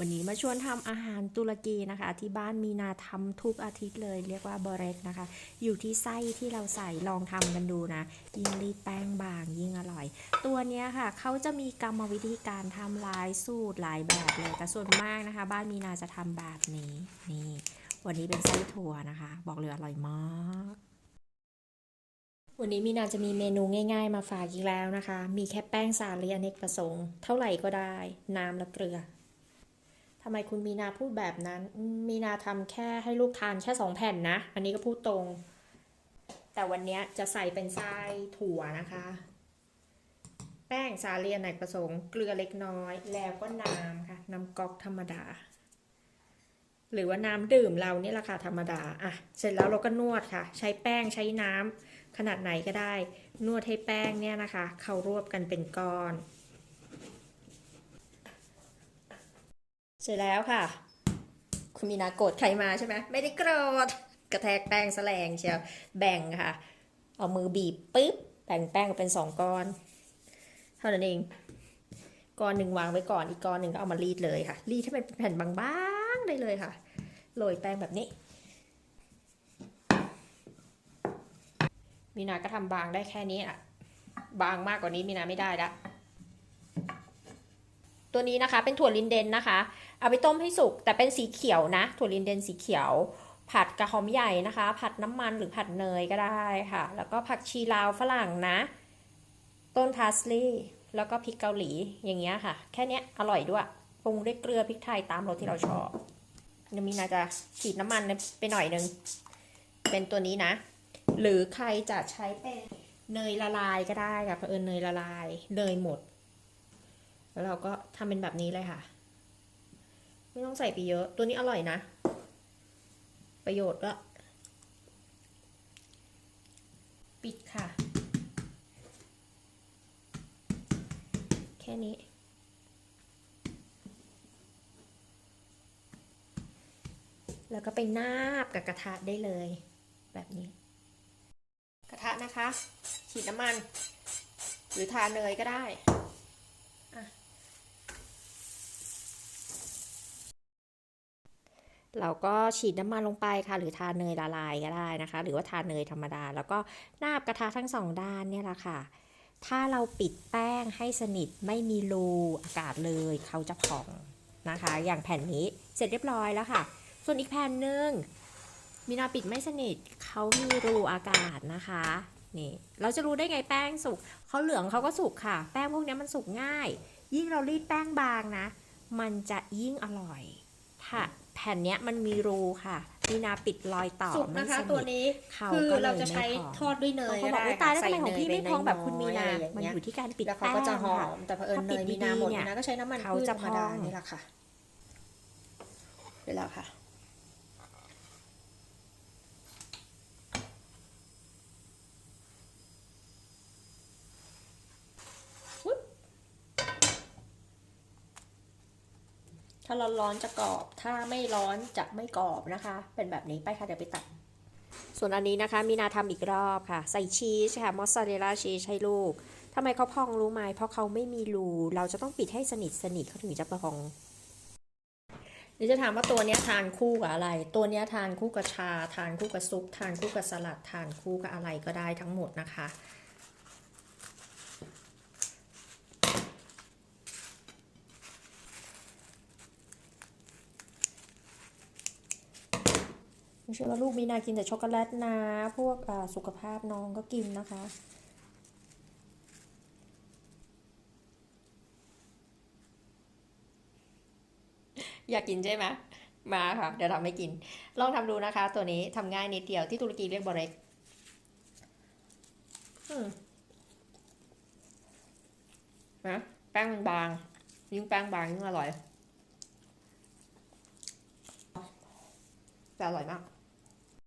วันนี้มาชวนทำอาหารตุรกีนะคะ ที่บ้านมีนาทำทุกอาทิตย์เลย เรียกว่าบอเรกนะคะ อยู่ที่ไส้ที่เราใส่ลองทำกันดูนะ ยิ่งรีดแป้งบางยิ่งอร่อย ตัวนี้ค่ะเขาจะมีกรรมวิธีการทำหลายสูตรหลายแบบเลย แต่ส่วนมากนะคะ บ้านมีนาจะทำแบบนี้นี่ วันนี้เป็นไส้ถั่วนะคะ บอกเลยอร่อยมากวันนี้มีนาจะมีเมนูง่าย ๆ มาฝากอีกแล้วนะคะ มีแค่แป้งสาลีอเนกประสงค์ เท่าไหร่ก็ได้ น้ำและเกลือ ทำไมคุณมีนาพูดแบบนั้น มีนาทำแค่ให้ลูกทานแค่สองแผ่นนะ อันนี้ก็พูดตรง แต่วันนี้จะใส่เป็นไส้ถั่วนะคะ แป้งสาลีอเนกประสงค์ เกลือเล็กน้อย แล้วก็น้ำค่ะ น้ำก๊อกธรรมดา หรือว่าน้ำดื่มเรานี่แหละค่ะธรรมดา อะ เสร็จแล้วเราก็นวดค่ะ ใช้แป้งใช้น้ำขนาดไหนก็ได้ นวดให้แป้งเนี่ยนะคะ เขารวบกันเป็นก้อน เส ร็จแล้วค่ะ คุณมีนาโกรธใครมาใช่ไหมไม่ได้โกรธกระแทกแป้งแสลงเชียวแบ่งค่ะ เอามือบีบปุ๊บแบ่งแป้งเป็นสองก้อน เท่านั้นเองก้อนหนึ่งวางไว้ก่อนอีกก้อนหนึ่งก็เอามารีดเลยค่ะ รีดให้มันเป็นแผ่นบางๆได้เลยค่ะโรยแป้งแบบนี้ มีนาก็ทำบางได้แค่นี้อะ บางมากกว่านี้มีนาไม่ได้ละ ตัวนี้นะคะ เป็นถั่วลินเดนนะคะ เอาไปต้มให้สุก แต่เป็นสีเขียวนะ ถั่วลินเดนสีเขียว ผัดกระหอมใหญ่นะคะ ผัดน้ำมันหรือผัดเนยก็ได้ค่ะ แล้วก็ผักชีลาวฝรั่งนะ ต้นพาสลีย์แล้วก็พริกเกาหลีอย่างเงี้ยค่ะ แค่เนี้ยอร่อยด้วยปรุงด้วยเกลือพริกไทยตามรสที่เราชอบเดี๋ยวมีนาจะฉีดน้ำมันไปหน่อยนึง เป็นตัวนี้นะ หรือใครจะใช้เป็นเนยละลายก็ได้ค่ะเผอิญเนยละลายเนยหมด แล้วเราก็ทำเป็นแบบนี้เลยค่ะ ไม่ต้องใส่ไปเยอะ ตัวนี้อร่อยนะ ประโยชน์ก็ ปิดค่ะ แค่นี้แล้วก็ไปนาบกับกระทะได้เลย แบบนี้ กระทะนะคะ ฉีดน้ำมัน หรือทาเนยก็ได้อะ เราก็ฉีดน้ำมันลงไปค่ะ หรือทาเนยละลายก็ได้นะคะ หรือว่าทาเนยธรรมดา แล้วก็นาบกระทะทั้งสองด้านเนี่ยแหละค่ะ ถ้าเราปิดแป้งให้สนิทไม่มีรูอากาศเลยเขาจะพองนะคะ อย่างแผ่นนี้เสร็จเรียบร้อยแล้วค่ะ ส่วนอีกแผ่นหนึ่งมีนาปิดไม่สนิทเขามีรูอากาศนะคะนี่เราจะรู้ได้ไงแป้งสุกเขาเหลืองเขาก็สุกค่ะ แป้งพวกนี้มันสุกง่าย ยิ่งเรารีดแป้งบางนะ มันจะยิ่งอร่อย ถ้าแผ่นเนี้ยมันมีรูค่ะมีนาปิดรอยต่อสุกไม่นะคะสนิทตัวนี้เขาคือก็เลยเราจะใช้ไม่พองทอดด้วยเนยบางคนก็บอกได้ว่าตายแล้วทำไมใส่ของพี่เนยไม่พองแบบคุณมีนาอะไรอย่างมันเงี้ยอยู่ที่การปิดแล้วเขาแป้งก็จะหอค่ะมแต่เผอิญถ้าเนปิดยมีนาหมดดีๆเนี่ยมีนาก็ใช้น้ำมันเขาพืชจะธรรมดาพองนี่แหละค่ะไปแล้วค่ะ ถ้าร้อนๆจะกรอบ ถ้าไม่ร้อนจะไม่กรอบนะคะ เป็นแบบนี้ไปค่ะเดี๋ยวไปตัด ส่วนอันนี้นะคะมีนาทำอีกรอบค่ะ ใส่ชีสค่ะมอสซาเรลล่าชีสให้ลูกทำไมเขาพองรู้ไหมเพราะเขาไม่มีรูเราจะต้องปิดให้สนิทสนิทเขาถึงจะพองเดี๋ยวจะถามว่าตัวนี้ทานคู่กับอะไร ตัวนี้ทานคู่กับชา ทานคู่กับซุป ทานคู่กับสลัด ทานคู่กับอะไรก็ได้ทั้งหมดนะคะ ไม่ใช่ว่าลูกมีนากินแต่ช็อกโกแลตนะ พวกสุขภาพน้องก็กินนะคะ อยากกินใช่ไหมมาค่ะ เดี๋ยวทำให้กิน ลองทำดูนะคะ ตัวนี้ทำง่ายนิดเดียวที่ตุรกีเรียกบอเร็กนะแป้งมันบาง ยิ่งแป้งบางยิ่งอร่อยแต่อร่อยมาก